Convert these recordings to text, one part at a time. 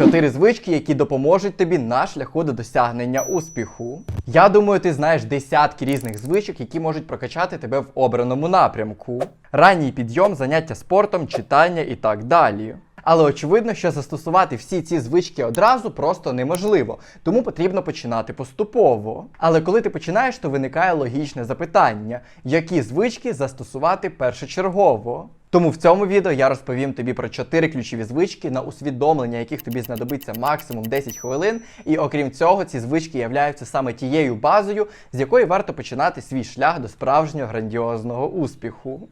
Чотири звички, які допоможуть тобі на шляху до досягнення успіху. Я думаю, ти знаєш десятки різних звичок, які можуть прокачати тебе в обраному напрямку. Ранній підйом, заняття спортом, читання і так далі. Але очевидно, що застосувати всі ці звички одразу просто неможливо, тому потрібно починати поступово. Але коли ти починаєш, то виникає логічне запитання, які звички застосувати першочергово. Тому в цьому відео я розповім тобі про 4 ключові звички, на усвідомлення яких тобі знадобиться максимум 10 хвилин. І окрім цього, ці звички являються саме тією базою, з якої варто починати свій шлях до справжнього грандіозного успіху.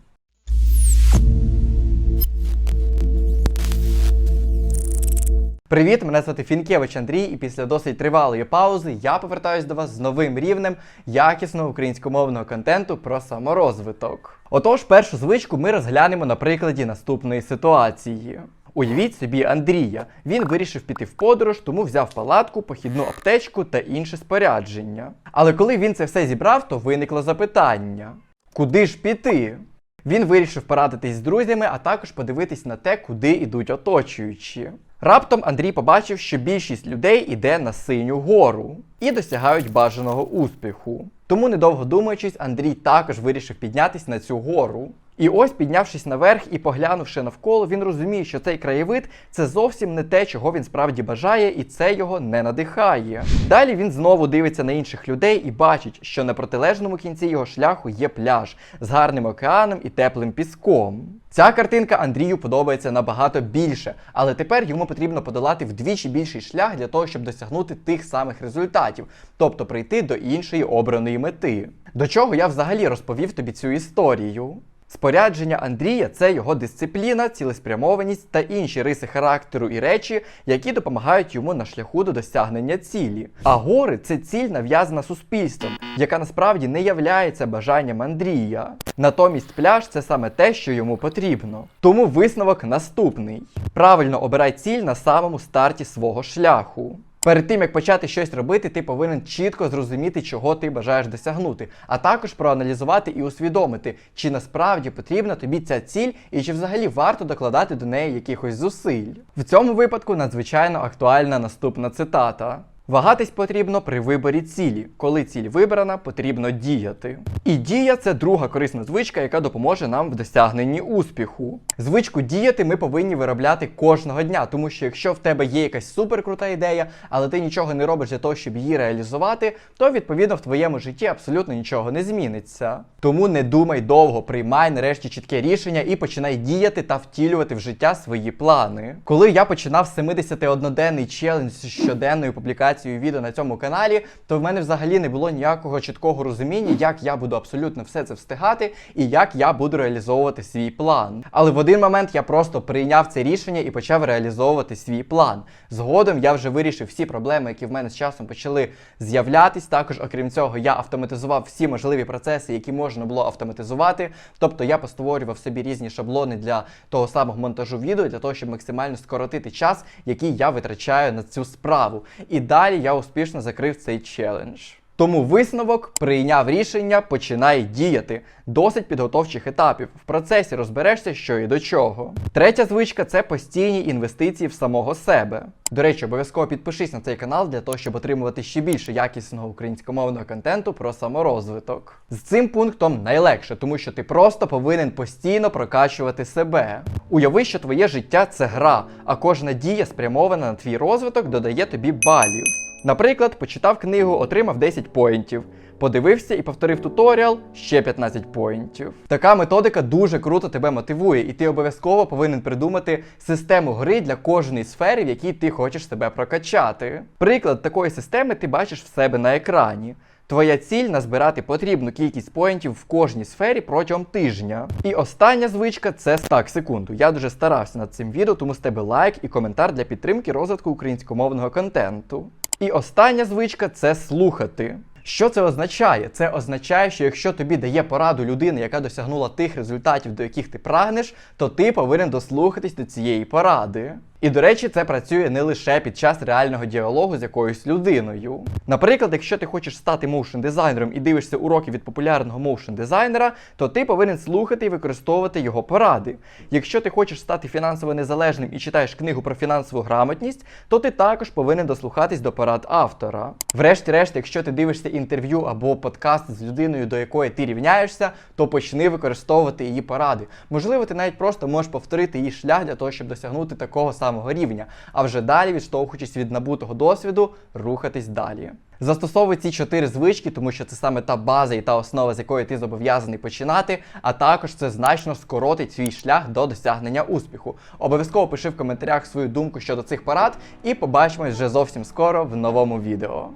Привіт, мене звати Фінкевич Андрій, і після досить тривалої паузи я повертаюсь до вас з новим рівнем якісного українськомовного контенту про саморозвиток. Отож, першу звичку ми розглянемо на прикладі наступної ситуації. Уявіть собі Андрія. Він вирішив піти в подорож, тому взяв палатку, похідну аптечку та інше спорядження. Але коли він це все зібрав, то виникло запитання: куди ж піти? Він вирішив порадитись з друзями, а також подивитись на те, куди йдуть оточуючі. Раптом Андрій побачив, що більшість людей іде на синю гору і досягають бажаного успіху. Тому, недовго думаючись, Андрій також вирішив піднятися на цю гору. І ось, піднявшись наверх і поглянувши навколо, він розуміє, що цей краєвид це зовсім не те, чого він справді бажає, і це його не надихає. Далі він знову дивиться на інших людей і бачить, що на протилежному кінці його шляху є пляж з гарним океаном і теплим піском. Ця картинка Андрію подобається набагато більше, але тепер йому потрібно подолати вдвічі більший шлях для того, щоб досягнути тих самих результатів, тобто прийти до іншої обраної мети. До чого я взагалі розповів тобі цю історію? Спорядження Андрія це його дисципліна, цілеспрямованість та інші риси характеру і речі, які допомагають йому на шляху до досягнення цілі. А гори це ціль нав'язана суспільством, яка насправді не являється бажанням Андрія. Натомість пляж це саме те, що йому потрібно. Тому висновок наступний: правильно обирай ціль на самому старті свого шляху. Перед тим як почати щось робити, ти повинен чітко зрозуміти, чого ти бажаєш досягнути, а також проаналізувати і усвідомити, чи насправді потрібна тобі ця ціль і чи взагалі варто докладати до неї якихось зусиль. В цьому випадку надзвичайно актуальна наступна цитата. Вагатись потрібно при виборі цілі. Коли ціль вибрана, потрібно діяти. І дія це друга корисна звичка, яка допоможе нам в досягненні успіху. Звичку діяти ми повинні виробляти кожного дня, тому що якщо в тебе є якась суперкрута ідея, але ти нічого не робиш для того, щоб її реалізувати, то відповідно в твоєму житті абсолютно нічого не зміниться. Тому не думай довго, приймай нарешті чітке рішення і починай діяти та втілювати в життя свої плани. Коли я починав 71-денний челендж з щоденною публікацією відео на цьому каналі, то в мене взагалі не було ніякого чіткого розуміння, як я буду абсолютно все це встигати і як я буду реалізовувати свій план. Але в один момент я просто прийняв це рішення і почав реалізовувати свій план. Згодом я вже вирішив всі проблеми, які в мене з часом почали з'являтись. Також, окрім цього, я автоматизував всі можливі процеси, які можна було автоматизувати. Тобто я постворював собі різні шаблони для того самого монтажу відео, для того, щоб максимально скоротити час, який я витрачаю на цю справу. І далі я успішно закрив цей челендж. Тому висновок прийняв рішення, починай діяти. Досить підготовчих етапів. В процесі розберешся, що і до чого. Третя звичка це постійні інвестиції в самого себе. До речі, обов'язково підпишись на цей канал для того, щоб отримувати ще більше якісного українськомовного контенту про саморозвиток. З цим пунктом найлегше, тому що ти просто повинен постійно прокачувати себе. Уяви, що твоє життя це гра, а кожна дія, спрямована на твій розвиток, додає тобі балів. Наприклад, почитав книгу, отримав 10 поінтів. Подивився і повторив туторіал ще 15 поінтів. Така методика дуже круто тебе мотивує, і ти обов'язково повинен придумати систему гри для кожної сфери, в якій ти хочеш себе прокачати. Приклад такої системи ти бачиш в себе на екрані. Твоя ціль назбирати потрібну кількість поінтів в кожній сфері протягом тижня. І остання звичка це так, секунду. Я дуже старався над цим відео, тому з тебе лайк і коментар для підтримки розвитку українськомовного контенту. І остання звичка це слухати. Що це означає? Це означає, що якщо тобі дає пораду людина, яка досягнула тих результатів, до яких ти прагнеш, то ти повинен дослухатись до цієї поради. І до речі, це працює не лише під час реального діалогу з якоюсь людиною. Наприклад, якщо ти хочеш стати моушн дизайнером і дивишся уроки від популярного моушн дизайнера, то ти повинен слухати і використовувати його поради. Якщо ти хочеш стати фінансово незалежним і читаєш книгу про фінансову грамотність, то ти також повинен дослухатись до порад автора. Врешті-решт, якщо ти дивишся інтерв'ю або подкаст з людиною, до якої ти рівняєшся, то почни використовувати її поради. Можливо, ти навіть просто можеш повторити її шлях для того, щоб досягнути такого самого рівня, а вже далі, відштовхуючись від набутого досвіду, рухатись далі. Застосовуй ці чотири звички, тому що це саме та база і та основа, з якої ти зобов'язаний починати, а також це значно скоротить свій шлях до досягнення успіху. Обов'язково пиши в коментарях свою думку щодо цих порад, і побачимось вже зовсім скоро в новому відео.